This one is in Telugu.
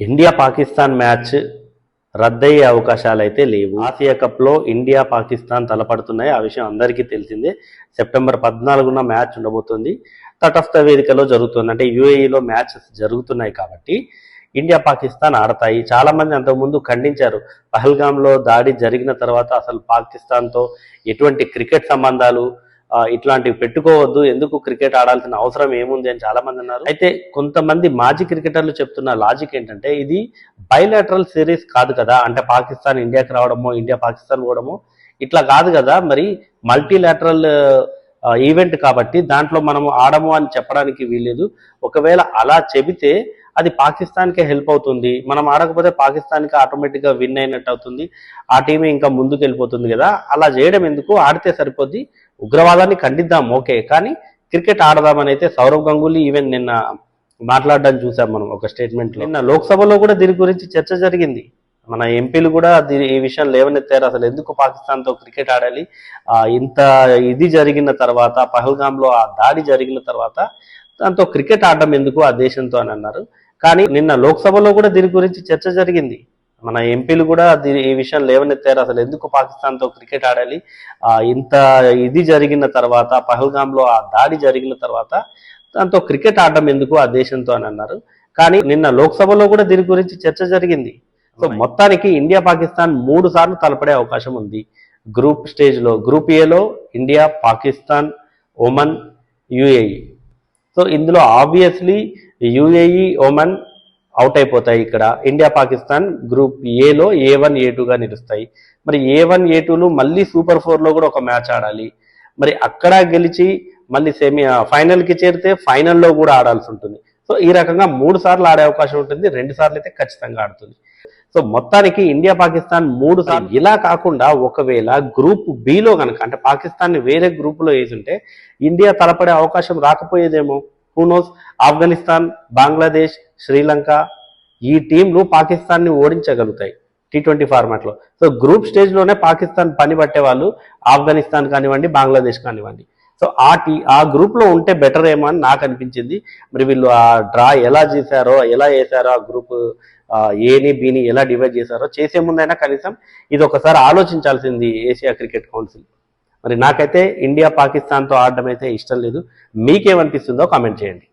ఇండియా పాకిస్తాన్ మ్యాచ్ రద్దయ్యే అవకాశాలు అయితే లేవు. ఆసియా కప్లో ఇండియా పాకిస్తాన్ తలపడుతున్నాయి. ఆ విషయం అందరికీ తెలిసిందే. సెప్టెంబర్ పద్నాలుగున మ్యాచ్ ఉండబోతుంది. తటస్థ వేదికలో జరుగుతుంది. అంటే యుఏఈలో మ్యాచెస్ జరుగుతున్నాయి కాబట్టి ఇండియా పాకిస్తాన్ ఆడతాయి. చాలా మంది అంతకుముందు ఖండించారు. పహల్గామ్లో దాడి జరిగిన తర్వాత అసలు పాకిస్తాన్తో ఎటువంటి క్రికెట్ సంబంధాలు ఇట్లాంటివి పెట్టుకోవద్దు ఎందుకు క్రికెట్ ఆడాల్సిన అవసరం ఏముంది అని చాలా మంది అన్నారు. అయితే కొంతమంది మాజీ క్రికెటర్లు చెప్తున్న లాజిక్ ఏంటంటే ఇది బైలాటరల్ సిరీస్ కాదు కదా అంటే పాకిస్తాన్ ఇండియాకి రావడమో ఇండియా పాకిస్తాన్ పోవడమో ఇట్లా కాదు కదా మరి మల్టీలాటరల్ ఈవెంట్ కాబట్టి దాంట్లో మనం ఆడము అని చెప్పడానికి వీల్లేదు. ఒకవేళ అలా చెబితే అది పాకిస్తాన్కే హెల్ప్ అవుతుంది. మనం ఆడకపోతే పాకిస్తాన్కి ఆటోమేటిక్గా విన్ అయినట్టు అవుతుంది. ఆ టీమే ఇంకా ముందుకు వెళ్ళిపోతుంది కదా. అలా చేయడం ఎందుకు? ఆడితే సరిపోద్ది. ఉగ్రవాదాన్ని ఖండిద్దాం ఓకే. కానీ క్రికెట్ ఆడదామని అయితే సౌరవ్ గంగూలీ ఈవెన్ నిన్న మాట్లాడడం చూసాం మనం ఒక స్టేట్మెంట్ నిన్న లోక్సభలో కూడా దీని గురించి చర్చ జరిగింది. మన ఎంపీలు కూడా దీని ఈ విషయం లేవనెత్తారు. అసలు ఎందుకు పాకిస్తాన్తో క్రికెట్ ఆడాలి? ఇంత ఇది జరిగిన తర్వాత పహల్గామ్లో ఆ దాడి జరిగిన తర్వాత దాంతో క్రికెట్ ఆడడం ఎందుకు ఆ దేశంతో అని అన్నారు. కానీ నిన్న లోక్సభలో కూడా దీని గురించి చర్చ జరిగింది. మన ఎంపీలు కూడా ఈ విషయం లేవనెత్తారు. అసలు ఎందుకు పాకిస్తాన్తో క్రికెట్ ఆడాలి? ఆ, ఇంత ఇది జరిగిన తర్వాత పహల్గామ్లో ఆ దాడి జరిగిన తర్వాత దాంతో క్రికెట్ ఆడడం ఎందుకు ఆ దేశంతో అని అన్నారు. కానీ నిన్న లోక్సభలో కూడా దీని గురించి చర్చ జరిగింది. సో మొత్తానికి ఇండియా పాకిస్తాన్ మూడు సార్లు తలపడే అవకాశం ఉంది. గ్రూప్ స్టేజ్లో గ్రూప్ ఏలో India Pakistan Oman UAE. So ఇందులో ఆబ్వియస్లీ యుఏఈ ఒమన్ అవుట్ అయిపోతాయి ఇక్కడ. ఇండియా పాకిస్తాన్ గ్రూప్ ఏలో ఏ వన్ ఏ టూగా నిలుస్తాయి. మరి ఏ వన్ ఏ టూలు మళ్ళీ సూపర్ ఫోర్లో కూడా ఒక మ్యాచ్ ఆడాలి. మరి అక్కడ గెలిచి మళ్ళీ సెమీ ఫైనల్కి చేరితే ఫైనల్లో కూడా ఆడాల్సి ఉంటుంది. సో ఈ రకంగా మూడు సార్లు ఆడే అవకాశం ఉంటుంది. రెండు సార్లు అయితే ఖచ్చితంగా ఆడుతుంది. సో మొత్తానికి ఇండియా పాకిస్తాన్ మూడు సార్లు. ఇలా కాకుండా ఒకవేళ గ్రూప్ బిలో కనుక అంటే పాకిస్తాన్ వేరే గ్రూపులో వేసుంటే ఇండియా తలపడే అవకాశం రాకపోయేదేమో? హూనోస్ ఆఫ్ఘనిస్తాన్ బంగ్లాదేశ్ శ్రీలంక ఈ టీంలు పాకిస్తాన్ని ఓడించగలుగుతాయి. టీ ట్వంటీ ఫార్మాట్లో. సో గ్రూప్ స్టేజ్లోనే పాకిస్తాన్ పని పట్టే వాళ్ళు ఆఫ్ఘనిస్తాన్ కానివ్వండి బంగ్లాదేశ్ కానివ్వండి. సో ఆ టీ ఆ గ్రూప్లో ఉంటే బెటర్ ఏమో అని నాకు అనిపించింది. మరి వీళ్ళు ఆ డ్రా ఎలా చేశారో ఎలా వేశారో ఆ గ్రూప్ ఏని బీని ఎలా డివైడ్ చేశారో చేసే ముందైనా కనీసం ఇది ఒకసారి ఆలోచించాల్సింది ఏషియా క్రికెట్ కౌన్సిల్. మరి నాకైతే ఇండియా పాకిస్తాన్తో ఆడడం అయితే ఇష్టం లేదు. మీకేమనిపిస్తుందో కామెంట్ చేయండి.